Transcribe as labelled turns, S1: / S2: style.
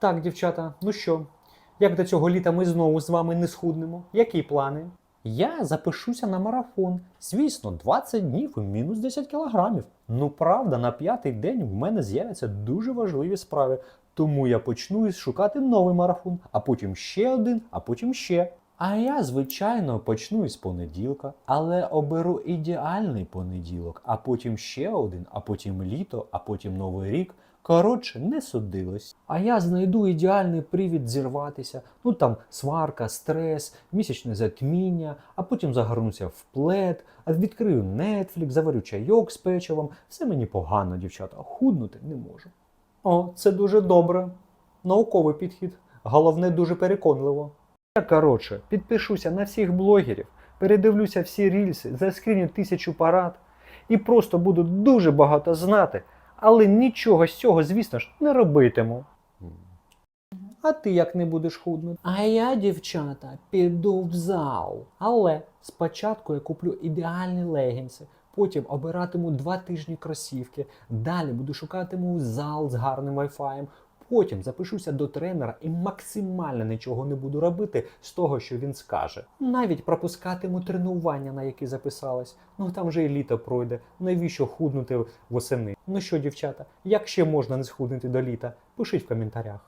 S1: Так, дівчата, ну що, як до цього літа ми знову з вами не схуднемо? Які плани? Я запишуся на марафон. Звісно, 20 днів і мінус 10 кілограмів. Ну правда, на п'ятий день в мене з'являться дуже важливі справи. Тому я почну шукати новий марафон, а потім ще один, а потім ще. А я, звичайно, почну із понеділка, але оберу ідеальний понеділок, а потім ще один, а потім літо, а потім новий рік. Коротше, не судилось. А я знайду ідеальний привід зірватися. Ну там сварка, стрес, місячне затміння, а потім загорнуся в плед, а відкрию Netflix, заварю чайок з печивом. Все мені погано, дівчата, худнути не можу. О, це дуже добре. Науковий підхід. Головне, дуже переконливо. Я, коротше, підпишуся на всіх блогерів, передивлюся всі рільси, заскріню тисячу парад і просто буду дуже багато знати, але нічого з цього, звісно ж, не робитиму. А ти як не будеш худнути? А я, дівчата, піду в зал. Але спочатку я куплю ідеальні легінси, потім обиратиму два тижні кросівки, далі буду шукатиму зал з гарним вайфаєм, Потім запишуся до тренера і максимально нічого не буду робити з того, що він скаже. Навіть пропускатиму тренування, на які записалась. Ну там же і літо пройде. Навіщо худнути восени? Ну що, дівчата, як ще можна не схуднути до літа? Пишіть в коментарях.